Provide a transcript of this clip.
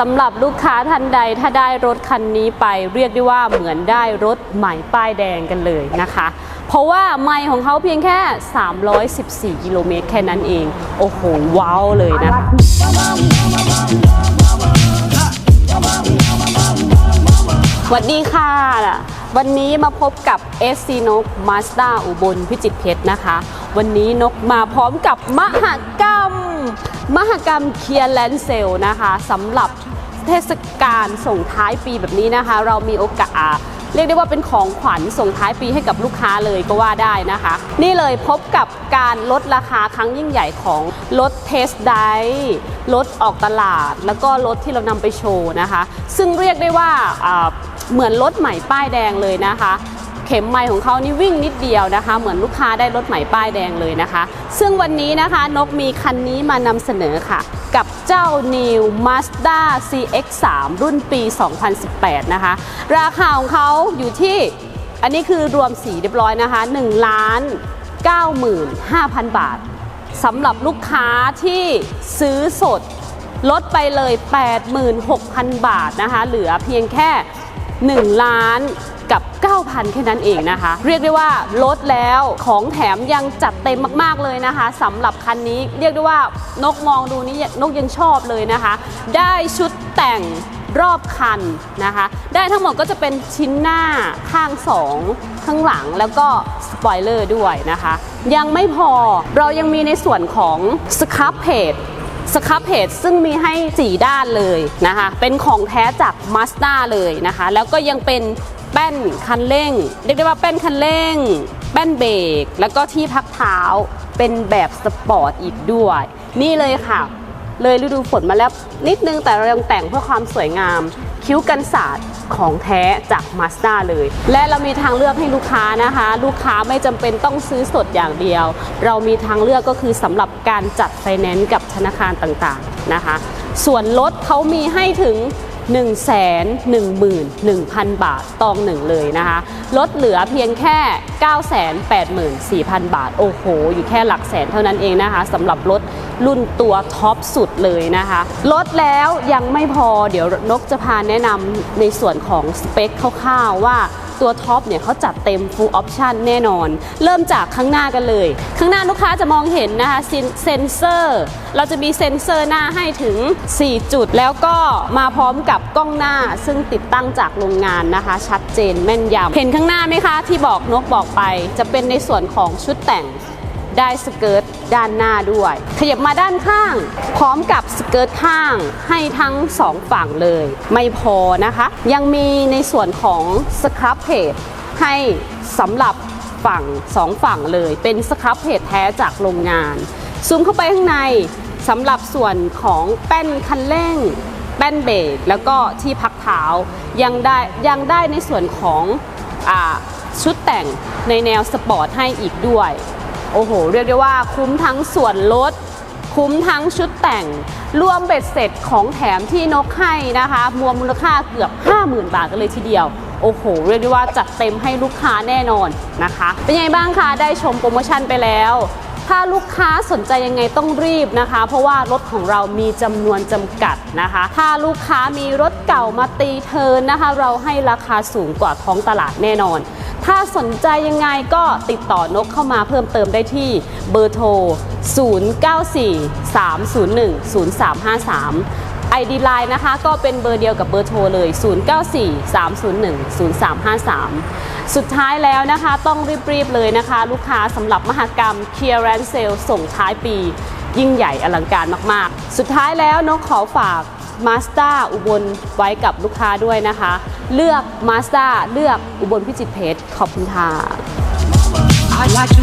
สำหรับลูกค้าท่านใดถ้าได้รถคันนี้ไปเรียกได้ว่าเหมือนได้รถใหม่ป้ายแดงกันเลยนะคะ เพราะว่าไมล์ของเขาเพียงแค่ 314 กิโลเมตรแค่นั้นเอง โอ้โห ว้าวเลยนะคะสวัสดีค่ะวันนี้มาพบกับ SC นก Mazda อุบลพิจิตรเพชรนะคะ วันนี้นกมาพร้อมกับมหกรรม มหกรรมเคียร์แลนเซลนะคะสำหรับ เทศกาลส่งท้ายปีแบบนี้นะคะ เรามีโอกาสเรียกได้ว่าเป็นของขวัญส่งท้ายปีให้กับลูกค้าเลยก็ว่าได้นะคะ นี่เลยพบกับการลดราคาครั้งยิ่งใหญ่ของรถเทสไดรถออกตลาด แล้วก็รถที่เรานำไปโชว์นะคะ ซึ่งเรียกได้ว่าเหมือนรถใหม่ป้ายแดงเลยนะคะ ข็มไมล์ของเขานี่วิ่งนิดเดียวนะคะ เหมือนลูกค้าได้รถใหม่ป้ายแดงเลยนะคะ ซึ่งวันนี้นะคะนกมีคันนี้มานำเสนอค่ะ กับเจ้า New Mazda CX-3 รุ่นปี 2018 นะคะ ราคาของเขาอยู่ที่อันนี้คือรวมสีเรียบร้อยนะคะ1ล้าน95,000 บาทสำหรับลูกค้าที่ซื้อสดลดไปเลย 86,000 บาทนะคะ เหลือเพียงแค่1ล้าน กับ 9,000 แค่นั้นเองนะคะ เรียกได้ว่าลดแล้วของแถมยังจัดเต็มมากๆเลยนะคะสำหรับคันนี้เรียกได้ว่านกมองดูนี่นกยังชอบเลยนะคะ ได้ชุดแต่งรอบคันนะคะ ได้ทั้งหมดก็จะเป็นชิ้นหน้าข้าง 2 ข้างหลังแล้วก็สปอยเลอร์ด้วยนะคะ ยังไม่พอเรายังมีในส่วนของสครับเพจสครับเพจซึ่งมีให้ 4 ด้านเลยนะคะ เป็นของแท้จาก Mazda เลยนะคะ แล้วก็ยังเป็น แป้นคันเร่ง เรียกได้ว่าแป้นคันเร่ง แป้นเบรกแล้วก็ที่พักเท้าเป็นแบบสปอร์ตอีกด้วย นี่เลยค่ะ เลยฤดูฝนมาแล้วนิดนึงแต่เรายังแต่งเพื่อความสวยงาม คิ้วกันศาสตร์ของแท้จาก Mazda เลย และเรามีทางเลือกให้ลูกค้านะคะ ลูกค้าไม่จำเป็นต้องซื้อสดอย่างเดียว เรามีทางเลือกก็คือสำหรับการจัดไฟแนนซ์กับธนาคารต่างๆนะคะ ส่วนลดเขามีให้ถึง 1 1 1 0 0 0 บาทตองหนึ่งเลยนะคะ ลดเหลือเพียงแค่ 984,000 บาท โอ้โห อยู่แค่หลักแสนเท่านั้นเองนะคะสำหรับรถรุ่นตัวท็อปสุดเลยนะคะลดแล้วยังไม่พอเดี๋ยวนกจะพาแนะนำในส่วนของสเปคคร่าวๆว่า ตัวท็อปเนี่ยเขาจัดเต็ม full option แน่นอน เริ่มจากข้างหน้ากันเลย ข้างหน้าลูกค้าจะมองเห็นนะคะเซนเซนเซอร์ เราจะมีเซ็นเซอร์หน้าให้ถึง 4 จุด แล้วก็มาพร้อมกับกล้องหน้า ซึ่งติดตั้งจากโรงงานนะคะ ชัดเจนแม่นยำเห็นข้างหน้าไหมคะที่บอกนกบอกไป จะเป็นในส่วนของชุดแต่ง ได้สเกิร์ตด้านหน้าด้วย ขยับมาด้านข้าง พร้อมกับสเกิร์ตข้างให้ทั้งสองฝั่งเลย ไม่พอนะคะ ยังมีในส่วนของสครับเพจให้สำหรับฝั่งสองฝั่งเลย เป็นสครับเพจแท้จากโรงงาน ซูมเข้าไปข้างในสำหรับส่วนของแป้นคันเร่ง แป้นเบรกแล้วก็ที่พักเท้ายังได้ยังได้ในส่วนของอชุดแต่งในแนวสปอร์ตให้อีกด้วย โอ้โห เรียกได้ว่าคุ้มทั้งส่วนลด คุ้มทั้งชุดแต่ง รวมเบ็ดเสร็จของแถมที่นกให้นะคะมวลมูลค่าเกือบ 50,000 บาทกันเลยทีเดียวโอ้โห เรียกได้ว่าจัดเต็มให้ลูกค้าแน่นอนนะคะ เป็นยังไงบ้างคะ ได้ชมโปรโมชั่นไปแล้ว ถ้าลูกค้าสนใจยังไงต้องรีบนะคะ เพราะว่ารถของเรามีจำนวนจำกัดนะคะ ถ้าลูกค้ามีรถเก่ามาตีเทินนะคะ เราให้ราคาสูงกว่าท้องตลาดแน่นอน ถ้าสนใจยังไงก็ติดต่อนกเข้ามาเพิ่มเติมได้ที่เบอร์โทร 0943010353 ID Line นะคะก็เป็นเบอร์เดียวกับเบอร์โทรเลย 0943010353 สุดท้ายแล้วนะคะต้องรีบๆเลยนะคะ ลูกค้าสำหรับมหกรรม Clearance Sale ส่งท้ายปี ยิ่งใหญ่อลังการมากๆ สุดท้ายแล้วนกขอฝาก Mazda อุบลไว้กับลูกค้าด้วยนะคะ เลือก Mazda เลือกอุบลพิจิตรเพชรขอบคุณค่ะ I like to